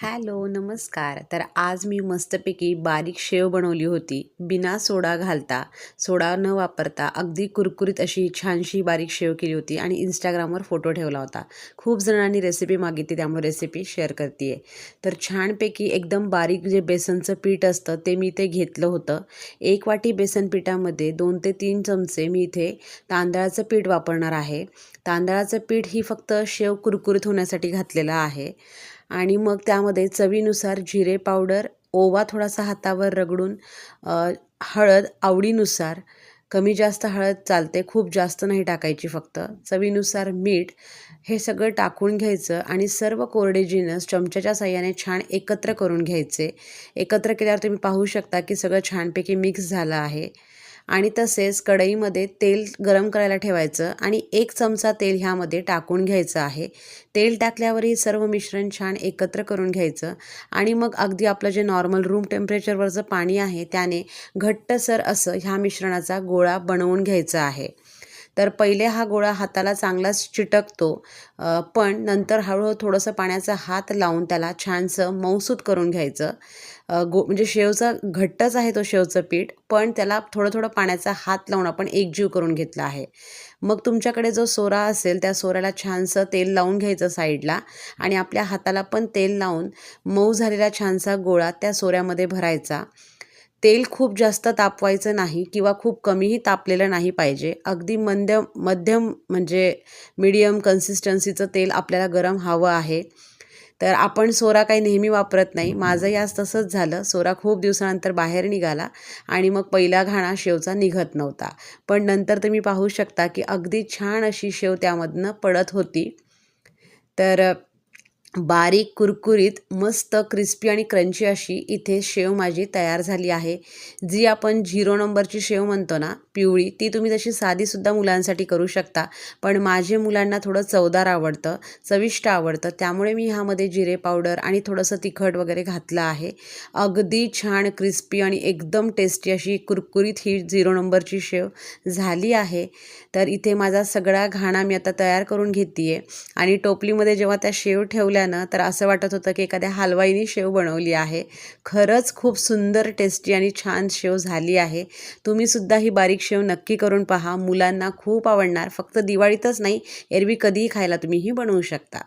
Hello नमस्कार. तर आज मी मस्तपैकी बारीक शेव बनवली होती. बिना सोडा घालता सोडा न वापरता अगदी कुरकुरीत अशी छानशी बारीक शेव केली होती आणि इंस्टाग्रामवर फोटो ठेवला होता. खूप जणांनी रेसिपी मागितली त्यामुळे रेसिपी शेअर करते आहे तर छानपैकी एकदम बारीक जे बेसनचं पीठ असतं ते मी इथे घेतलं होतं. एक वाटी बेसन पिठामध्ये दोन ते तीन चमचे मी इथे तांदळाचं पीठ वापरणार आहे. तांदळाचं पीठ ही फक्त शेव कुरकुरीत होण्यासाठी घातलेलं आहे. आणि मग त्यामध्ये चवीनुसार जिरे पावडर ओवा थोडासा हातावर रगडून हळद आवडीनुसार. कमी जास्त हळद चालते खूप जास्त नाही टाकायची फक्त. चवीनुसार मीठ हे सगळं टाकून घ्यायचं आणि सर्व कोरडे जिनस चमच्याच्या साह्याने छान एकत्र करून घ्यायचे. एकत्र केल्यावर तुम्ही पाहू शकता की सगळं छानपैकी मिक्स झालं आहे. आणि तसेच कढईमध्ये तेल गरम करायला ठेवायचं आणि एक चमचा तेल ह्यामध्ये टाकून घ्यायचं आहे. तेल टाकल्यावरही सर्व मिश्रण छान एकत्र करून घ्यायचं आणि मग अगदी आपलं जे नॉर्मल रूम टेम्परेचरवरचं पाणी आहे त्याने घट्टसर असं ह्या मिश्रणाचा गोळा बनवून घ्यायचा आहे. तर पहिले हा गोळा हाताला चांगलाच चिटकतो. पण नंतर हळूहळू थोडंसं पाण्याचा हात लावून त्याला छानसं मऊसूत करून घ्यायचं. गो म्हणजे शेवचा घट्टच आहे तो शेवचं पीठ पण त्याला थोडं थोडं पाण्याचा हात लावून आपण एकजीव करून घेतला आहे. मग तुमच्याकडे जो सोरा असेल त्या सोऱ्याला छानसं तेल लावून घ्यायचं साईडला आणि आपल्या हाताला पण तेल लावून मऊ झालेला छानसा गोळा त्या सोऱ्यामध्ये भरायचा. तेल खूप जास्त तापवायचं नाही किंवा खूप कमीही तापलेलं नाही पाहिजे. अगदी मंद मध्यम म्हणजे मीडियम कन्सिस्टन्सीचं तेल आपल्याला गरम हवं आहे. तर आपण सोरा काही नेहमी वापरत नाही. माझंही आज तसंच झालं. सोरा खूप दिवसानंतर बाहेर निघाला आणि मग पहिला घाणा शेवचा निघत नव्हता. पण नंतर तुम्ही पाहू शकता की अगदी छान अशी शेव त्यामधनं पडत होती. तर बारीक कुरकुरीत मस्त क्रिस्पी आणि क्रंची अशी इथे शेव माझी तयार झाली आहे. जी आपण झिरो नंबरची शेव म्हणतो ना पिवळी ती तुम्ही तशी साधीसुद्धा मुलांसाठी करू शकता. पण माझे मुलांना थोडं चवदार आवडतं चविष्ट आवडतं. त्यामुळे मी ह्यामध्ये जिरे पावडर आणि थोडंसं तिखट वगैरे घातलं आहे. अगदी छान क्रिस्पी आणि एकदम टेस्टी अशी कुरकुरीत ही झिरो नंबरची शेव झाली आहे. तर इथे माझा सगळा घाणा मी आता तयार करून घेते आहे आणि टोपलीमध्ये जेव्हा त्या शेव ठेवल्या बघितल्यानं तर असं वाटत होतं की एखाद्या हलवाईनी शेव बनवली आहे. खरंच खूप सुंदर टेस्टी आणि छान शेव झाली आहे. तुम्हीसुद्धा ही बारीक शेव नक्की करून पहा. मुलांना खूप आवडणार. फक्त दिवाळीतच नाही एरवी कधीही खायला तुम्ही ही बनवू शकता.